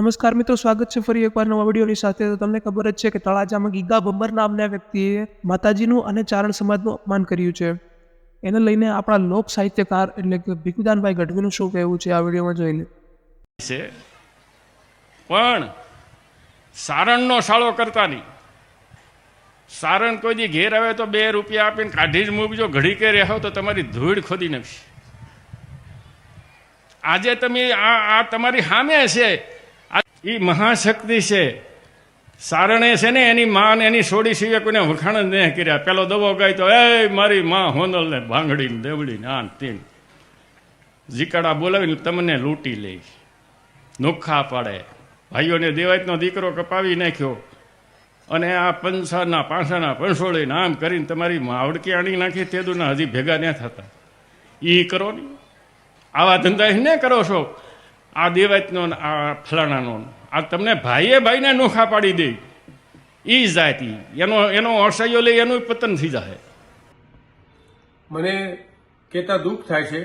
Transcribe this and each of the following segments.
નમસ્કાર મિત્રો, સ્વાગત છે ફરી એકવાર નવા વિડીયોની સાથે. તો તમને ખબર જ છે કે તળાજામાં ગીગા ભંબર નામના વ્યક્તિએ માતાજીનું અને ચારણ સમાજનું અપમાન કર્યું છે. એને લઈને આપણા લોક સાહિત્યકાર એટલે કે ભીખુદાનભાઈ ગઢવીનું શું કહેવું છે આ વિડીયોમાં જોઈ લે છે. પણ સારણનો સાળો કરતા નહીં. સારણ કોઈ દી ઘેર આવે તો બે રૂપિયા આપીને કાઢી જ મૂકજો. ઘડી કે રહો તો તમારી ધૂળ ખોદી નાખશે. આજે તમે આ આ તમારી સામે છે એ મહાશક્તિ છે. સારણે છે ને એની માં એની સોડી સિવાય કોઈને વખાણ જ નહીં કર્યા. પેલો દવો ગાય તો એ મારી માં હોનલ ને ભાંગડી ને દેવડી ને આ ને તે જીકાડા બોલાવીને તમને લૂંટી લે. નોખા પાડે. ભાઈઓને દેવાયતનો દીકરો કપાવી નાખ્યો. અને આ પંસાના પાંસાના પંસોળે નામ કરીને તમારી માવડકી આણી નાખી તેદુના હજી ભેગા ન થતા. એ કરો ને. આવા ધંધા ને કરો છો? આ દેવાતનો આ ફલાણાનો આ તમને ભાઈએ ભાઈને નોખા પાડી દે. એ જાતિ. એનો એનો અસહ્યો લઈ એનું પતન થઈ જાય મને કહેતા દુઃખ થાય છે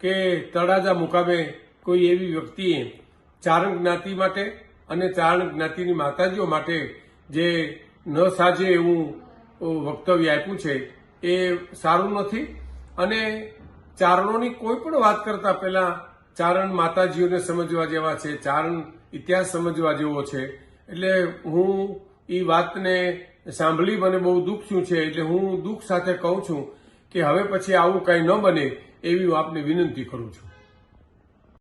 કે તળાજા મુકામે કોઈ એવી વ્યક્તિએ ચારણ જ્ઞાતિ માટે અને ચારણ જ્ઞાતિની માતાજીઓ માટે જે ન સાજે એવું વક્તવ્ય આપ્યું છે, એ સારું નથી. અને ચારણોની કોઈ પણ વાત કરતા પહેલા ચારણ માતાજીઓને સમજવા જેવા છે, ચારણ ઇતિહાસ સમજવા જેવો છે. એટલે હું એ વાતને સાંભળી મને બહુ દુઃખ શું છે, એટલે હું દુઃખ સાથે કહું છું કે હવે પછી આવું કંઈ ન બને એવી હું આપને વિનંતી કરું છું.